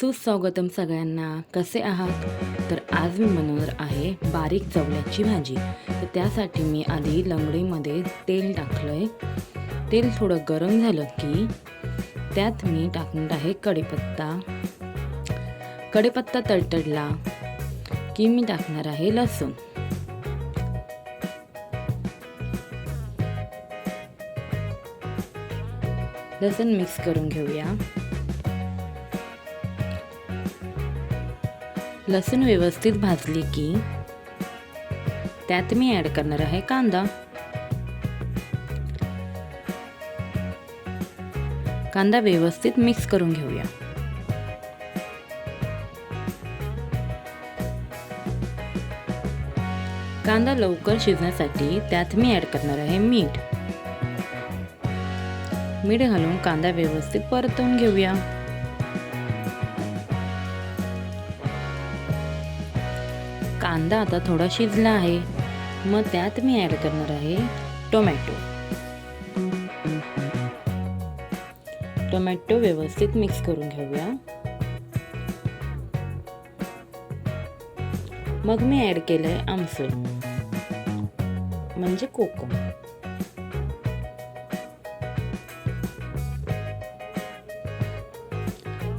सुस्वागतम सगळ्यांना. कसे आहात? तर आज मी बनवणार आहे बारीक चवल्याची भाजी. तर त्यासाठी मी आधी लंगडीमध्ये तेल टाकलं आहे तेल थोडं गरम झालं की त्यात मी टाकणार आहे कढीपत्ता. कढीपत्ता तडतडला की मी टाकणार आहे लसूण. लसूण मिक्स करून घेऊया. लसूण व्यवस्थित भाजली की त्यात मी ॲड करणार आहे कांदा. कांदा व्यवस्थित मिक्स करून घेऊया. कांदा लवकर शिजण्यासाठी त्यात मी ॲड करणार आहे मीठ. मीठ घालून कांदा व्यवस्थित परतवून घेऊया. कांदा आता थोडा शिजला आहे. मग त्यात मी ॲड करणार आहे टोमॅटो टोमॅटो व्यवस्थित मिक्स करून घेऊया. मग मी ॲड केलं आहे आमसूल म्हणजे कोकम.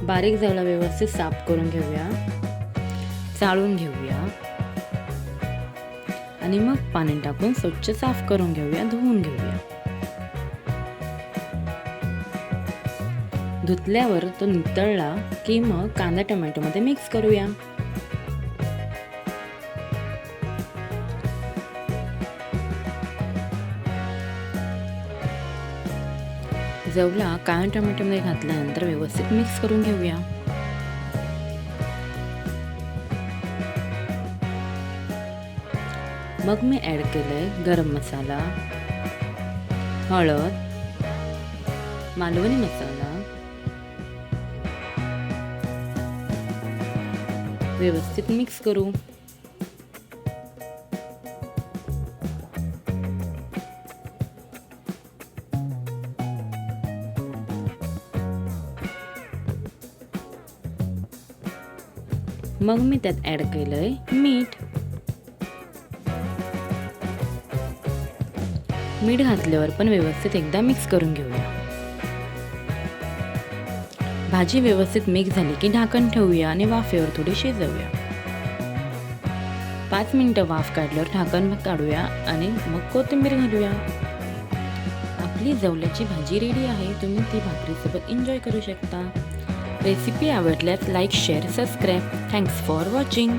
बारीक जायला व्यवस्थित साफ करून घेऊया. चाळून घेऊया. आणि मग पाणी टाकून स्वच्छ साफ करून घेऊया धुवून घेऊया. धुतल्यावर तो नितळला की मग कांदा टोमॅटोमध्ये मिक्स करूया. जवला कांदा टोमॅटोमध्ये घातल्यानंतर व्यवस्थित मिक्स करून घेऊया. मग मी ॲड केलं आहे गरम मसाला हळद मालवणी मसाला व्यवस्थित मिक्स करू. मग मी त्यात ॲड केलं आहे मीठ. मीठ घातल्यावर पण व्यवस्थित एकदा मिक्स करून घेऊया. भाजी व्यवस्थित मिक्स झाली की ढाकण ठेवूया आणि वाफेवर थोडी शिजवूया. पाच मिनटं वाफ काढल्यावर ढाकण काढूया आणि मग कोथिंबीर घालूया. आपली जवल्याची भाजी रेडी आहे तुम्ही ती भाकरीसोबत एन्जॉय करू शकता. रेसिपी आवडल्यास like share subscribe thanks for watching